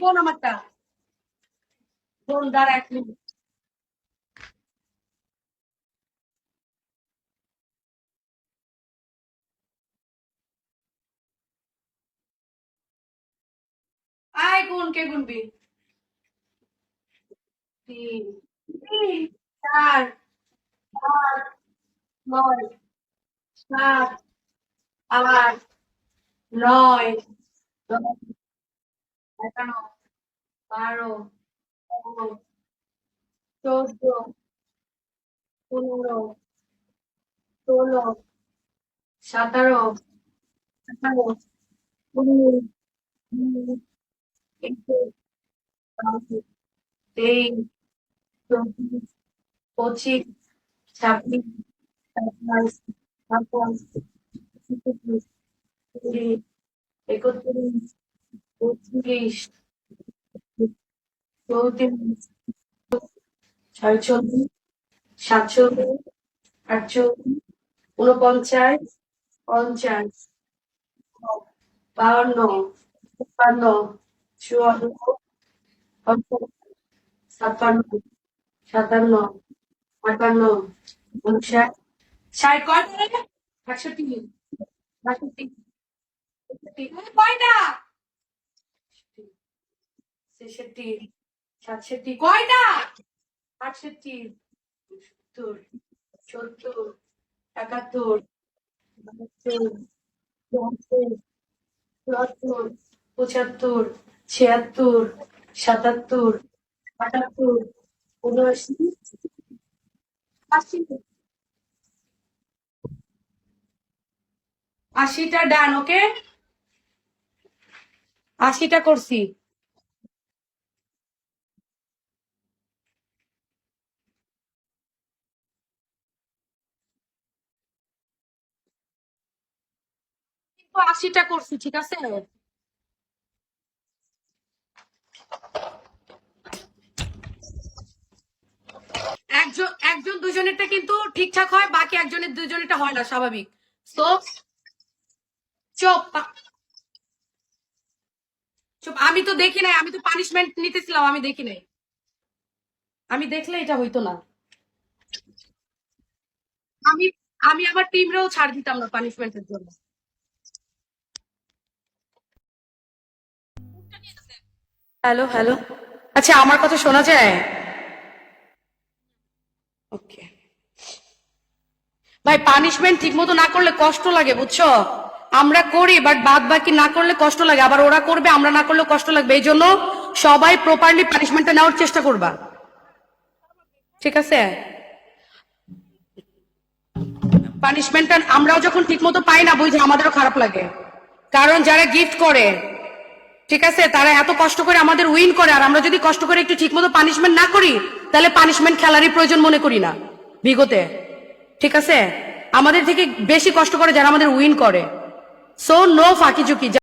কোন আমারটা কোন দাঁড়া এক মিনিট? আয় গুন কে গুনবি? তিন, চার, পাঁচ, ছয়, সাত, আট, নয়, দশ এগারো বারো তেরো চোদ্দ পনেরো ষোলো সতেরো আঠারো উনিশ একুশ তেইশ চব্বিশ পঁচিশ ছাব্বিশ সাতাশ আঠাশ একত্রিশ বত্রিশ চৌত্রিশ ছয়চল্লিশ সাতচল্লিশ আটচল্লিশ উনপঞ্চাশ পঞ্চাশ বাউন্ন তিপ্পান্ন চুয়ান্ন ছাপ্পান্ন সাতান্ন আটান্ন উনষাট ষাট কয়টা রে? একষট্টি বাষট্টি তেষট্টি কয়টা ছেষট্টি, সাতষট্টি, কয়টা? আটষট্টি, সত্তর সত্তর, একাত্তর চুয়াত্তর, পঁচাত্তর, ছিয়াত্তর, সাতাত্তর, আটাত্তর, উনআশি, আশি। আশিটা ডান ওকে আশিটা করছি। আশিটা করছি, ঠিক আছে? একজন একজন দুজনেরটা কিন্তু ঠিকঠাক হয়, বাকি একজনের দুজনেরটা হয় না, স্বাভাবিক। চুপ চুপ, আমি তো দেখি নাই, আমি তো পানিশমেন্ট নিতেছিলাম, আমি দেখি নাই। আমি দেখলে এটা হইতো না। আমি আমি আমার টিমরেও ছাড় দিতাম না পানিশমেন্টের জন্য। হ্যালো হ্যালো আচ্ছা আমার কথা শোনা যায়? ওকে ভাই পানিশমেন্ট ঠিক মতো না করলে কষ্ট লাগে, বুঝছ? আমরা করি বাট বাদ বাকি না করলে কষ্ট লাগে। আবার ওরা করবে, আমরা না করলে কষ্ট লাগবে। এই জন্য সবাই প্রপারলি পানিশমেন্টটা নেওয়ার চেষ্টা করবা। ঠিক আছে? পানিশমেন্টটা আমরাও যখন ঠিক মতো পাই না বুঝে আমাদেরও খারাপ লাগে। কারণ যারা গিফট করে ঠিক আছে? তারা এত কষ্ট করে আমাদের উইন করে, আর আমরা যদি কষ্ট করে একটু ঠিক মতো পানিশমেন্ট না করি, তাহলে পানিশমেন্ট খেলারই প্রয়োজন মনে করি না, বিগতে ঠিক আছে? আমাদের থেকে বেশি কষ্ট করে যারা আমাদের উইন করে। সো নো ফাঁকি ঝুঁকি